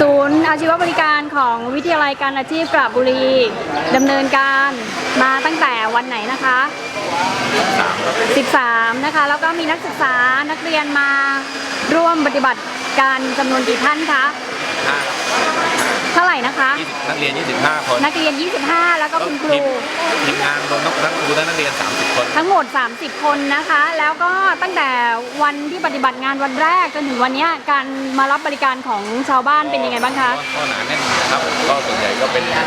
ศูนย์อาชีวบริการของวิทยาลัยการอาชีพกระบุรีดำเนินการมาตั้งแต่วันไหนนะคะ 13 นะคะ แล้วก็มีนักศึกษานักเรียนมาร่วมปฏิบัติการจำนวนกี่ท่านคะ ห้า เท่าไหร่นะคะ ยี่สิบนั กเรียน 25 คนนักเรียน 25 แล้วก็คุณครู ทีมงานรวมทั้งครูและนักเรียน 30 คน ทั้งหมด 30 คนนะคะ แล้วก็ตั้งแต่วันที่ปฏิบัติงานวันแรกจนถึงวันเนี้ยการมารับบริการของชาวบ้านเป็นยังไงบ้างคะ ก็หนาแน่นนะครับก็ส่วนใหญ่ก็เป็นเอ่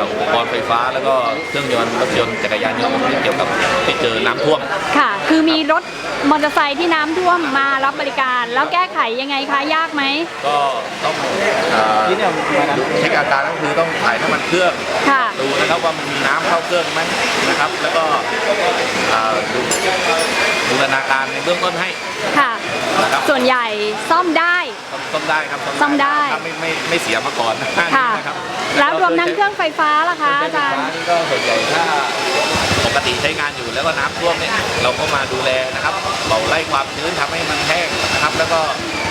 ออุ ปกรณ์ไฟฟ้า แล้วก็เครื่องยนต์รถยนต์จักรยานยนต์ที่เกี่ยวกับที่เจอน้ำท่วม ค่ะ คือมีรถมอเตอร์ไซค์ที่น้ำท่วมมารับบริการ แล้วแก้ไขยังไงคะยากไหม ก็ต้องเอ่อเช็คอาการก็คือต้องถ่ายน้ำมันเครื่อง ค่ะ ดูนะครับว่ามันมีน้ำเข้าเครื่องไหมนะครับ แล้วก็เอ่อดูบูรณาการในเบื้องต้นให้ค่ะ นะครับส่วนใหญ่ซ่อมได้ ซ่อมซ่อมได้ครับซ่อมได้ถ้าไม่ไม่ไม่เสียมาก่อนนะค่ะ นะครับแล้วรวมทั้งเครื่องไฟฟ้าล่ะคะอาจารย์นี่ก็ส่วนใหญ่ถ้าปกติใช้งานอยู่แล้วก็น้ำท่วมเนี่ยเราก็มาดูแลนะครับ เราไล่ความชื้นทำให้มันแห้งนะครับ แล้วก็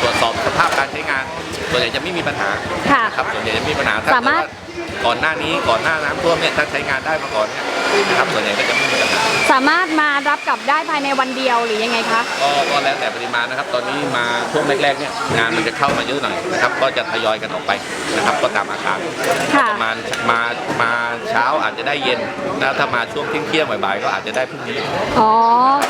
ตรวจสอบสภาพการใช้งานส่วนใหญ่จะไม่มีปัญหาค่ะนะครับส่วนใหญ่จะไม่มีปัญหาถ้าสามารถเกิดว่าก่อนหน้านี้ก่อนหน้าน้ำท่วมเนี่ยถ้าใช้งานได้มาก่อนเนี่ยนะครับส่วนใหญ่ก็จะไม่มีปัญหาสามารถมารับกลับได้ภายในวันเดียวหรือยังไงคะก็ก็แล้วแต่ปริมาณนะครับ ตอนนี้มาช่วงแรกๆเนี่ยงานมันจะเข้ามาเยอะหน่อยนะครับ ก็จะทยอยกันออกไปนะครับ ก็ตามอาการค่ะประมาณมามาเช้าอาจจะได้เย็นแล้วถ้ามาช่วงเที่ยงๆบ่ายๆก็อาจจะได้พรุ่งนี้อ๋อ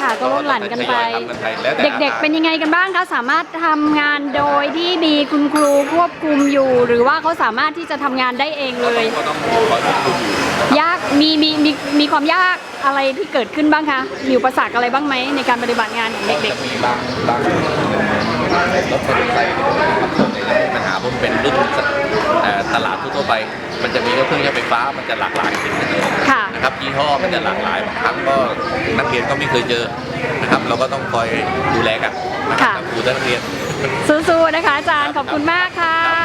ค่ะก็ลดหลั่นกันไปทยอยทำกันไปแล้วแต่เด็กๆ เป็นยังไงกันบ้างคะสามารถทำงานโดยที่มีคุณครูควบคุมอยู่ หรือว่าเขาสามารถที่จะทำงานได้เองเลยก็ต้องคอยควบคุมอยู่นะครับยากมีมีมีมีความยากอะไรที่เกิดขึ้นบ้างคะมีอุปสรรคอะไรบ้างไหมในการปฏิบัติงานของเด็กจะมีบางบางรถมอเตอร์ไซค์นะครับส่วนใหญ่จะมีปัญหาเพราะมันเป็นรุ่นเอ่อตลาดทั่วๆไป มันจะมีเครื่องใช้ไฟฟ้ามันจะหลากหลายสินค้าเลยๆค่ะ นะครับยี่ห้อมันจะหลากหลายบางครั้งก็นักเรียนก็ไม่เคยเจอนะครับ เราก็ต้องคอยดูแลกันนะครับค่ะ กับครูและนักเรียน สู้ๆนะคะอาจารย์ขอบคุณมากค่ะ